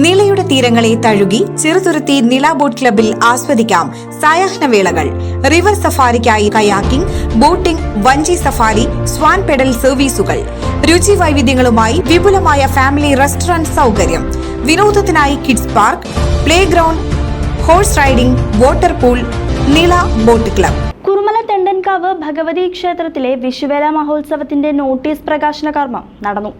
നിളയുടെ തീരങ്ങളെ തഴുകി ചെറുതുരുത്തി നില ബോട്ട് ക്ലബിൽ ആസ്വദിക്കാം സായാഹ്ന വേളകൾ. റിവർ സഫാരിക്കായി കയാക്കിംഗ് ബോട്ടിംഗ് വഞ്ചി സഫാരി സ്വാൻ പെഡൽ സർവീസുകൾ. രുചി വൈവിധ്യങ്ങളുമായി വിപുലമായ ഫാമിലി റെസ്റ്റോറന്റ് സൗകര്യം. വിനോദത്തിനായി kids park playground horse riding water pool Nila boat club. Kurumala Thendankavu Bhagavathi ക്ഷേത്രത്തിലെ വിഷുവേല മഹോത്സവത്തിന്റെ നോട്ടീസ് പ്രകാശന കർമ്മം നടന്നു.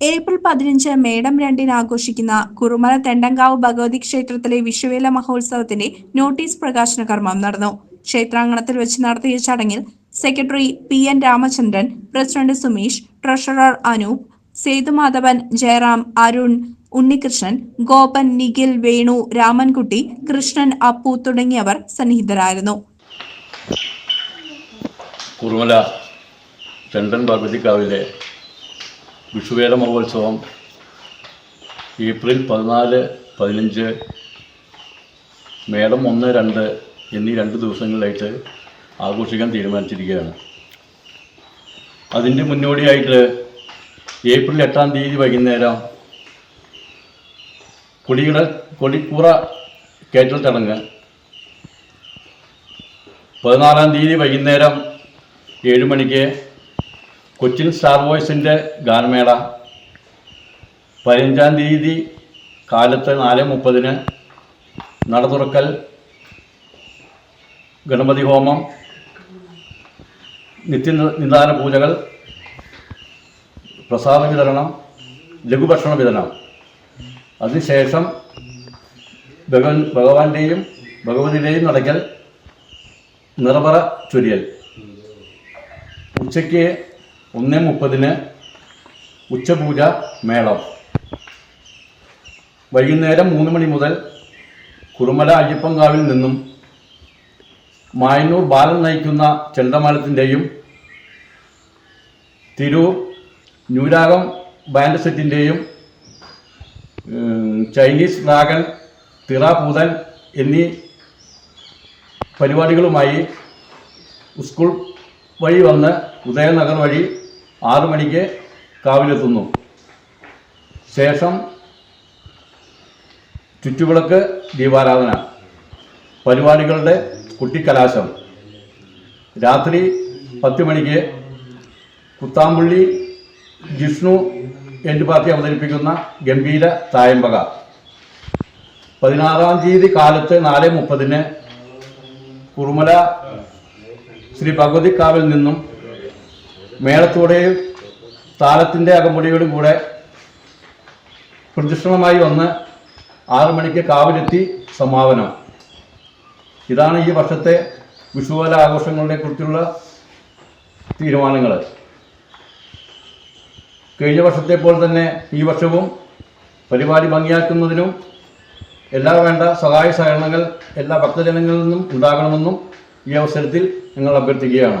ഏപ്രിൽ പതിനഞ്ച് മേടം രണ്ടിന് ആഘോഷിക്കുന്ന കുറുമല തെണ്ടങ്കാവ് ഭഗവതി ക്ഷേത്രത്തിലെ വിഷുവേല മഹോത്സവത്തിന്റെ നോട്ടീസ് പ്രകാശന കർമ്മം നടന്നു. ക്ഷേത്രാങ്കണത്തിൽ വെച്ച് നടത്തിയ ചടങ്ങിൽ secretary P N Ramachandran president Sumesh treasurer Anoop Sethumadhavan Jayaram Arun Unnikrishnan Gopan Nikhil Venu Ramankutty Krishnan Appu തുടങ്ങിയവർ സന്നിഹിതരായിരുന്നു. കുറുമല ചന്ദ്രൻ ഭഗവതിക്കാവിലെ വിഷുവേല മഹോത്സവം ഏപ്രിൽ പതിനാല് പതിനഞ്ച് മേടം ഒന്ന് രണ്ട് എന്നീ രണ്ട് ദിവസങ്ങളിലായിട്ട് ആഘോഷിക്കാൻ തീരുമാനിച്ചിരിക്കുകയാണ്. അതിന്റെ മുന്നോടിയായിട്ട് ഏപ്രിൽ എട്ടാം തീയതി വൈകുന്നേരം കൊടികട കൊടിക്കൂറ കയറ്റൽ ചടങ്ങ്. പതിനാറാം തീയതി വൈകുന്നേരം ഏഴ് മണിക്ക് കൊച്ചിൻ സ്റ്റാർ വോയ്സിന്റെ ഗാനമേള. പതിനഞ്ചാം തീയതി കാലത്ത് നാല് മുപ്പതിന് നട തുറക്കൽ ഗണപതി ഹോമം നിത്യ നിദാന പൂജകൾ പ്രസാദ വിതരണം ലഘുഭക്ഷണ വിതരണം. അതിനുശേഷം ഭഗവൻ ഭഗവാന്റെയും ഭഗവതിയുടെയും നടക്കൽ നിറപറ ചൊരിയൽ. ഉച്ചയ്ക്ക് ഒന്ന് മുപ്പതിന് ഉച്ചപൂജ മേളം. വൈകുന്നേരം മൂന്ന് മണി മുതൽ കുറുമല അയ്യപ്പങ്കാവിൽ നിന്നും മായന്നൂർ ബാലൻ നയിക്കുന്ന ചെണ്ടമാലത്തിന്റെയും തിരൂർ ന്യൂരാഗം ബാൻഡ് സെറ്റിന്റെയും ചൈനീസ് ഡ്രാഗൺ തിറാപൂതൻ എന്നീ പരിപാടികളുമായി സ്കൂൾ വഴി വന്ന് ഉദയനഗർ വഴി ആറു മണിക്ക് കാവിലെത്തുന്നു. ശേഷം ചുറ്റുവിളക്ക് ദീപാരാധന. പരിപാടികളുടെ കുട്ടിക്കലാശം. രാത്രി പത്ത് മണിക്ക് കുത്താമ്പുള്ളി ജിഷ്ണു എന്റെ പാർട്ടി അവതരിപ്പിക്കുന്ന ഗംഭീര തായമ്പക. പതിനാറാം തീയതി കാലത്ത് നാല് മുപ്പതിന് കുറുമല ശ്രീ ഭഗവതിക്കാവിൽ നിന്നും മേളത്തോടെയും താലത്തിന്റെ അകമ്പടിയോടും കൂടെ പ്രദക്ഷിണമായി വന്ന് ആറു മണിക്ക് കാവിലെത്തി സമാപനം. ഇതാണ് ഈ വർഷത്തെ വിഷുവല ആഘോഷങ്ങളെ കുറിച്ചുള്ള തീരുമാനങ്ങൾ കഴിഞ്ഞ വർഷത്തെ പോലെ തന്നെ ഈ വർഷവും പരിപാടി ഭംഗിയാക്കുന്നതിനും എല്ലാ വേണ്ട സഹായ സഹകരണങ്ങൾ എല്ലാ ഭക്തജനങ്ങളിൽ നിന്നും ഉണ്ടാകണമെന്നും ഈ അവസരത്തിൽ ഞങ്ങൾ അഭ്യർത്ഥിക്കുകയാണ്.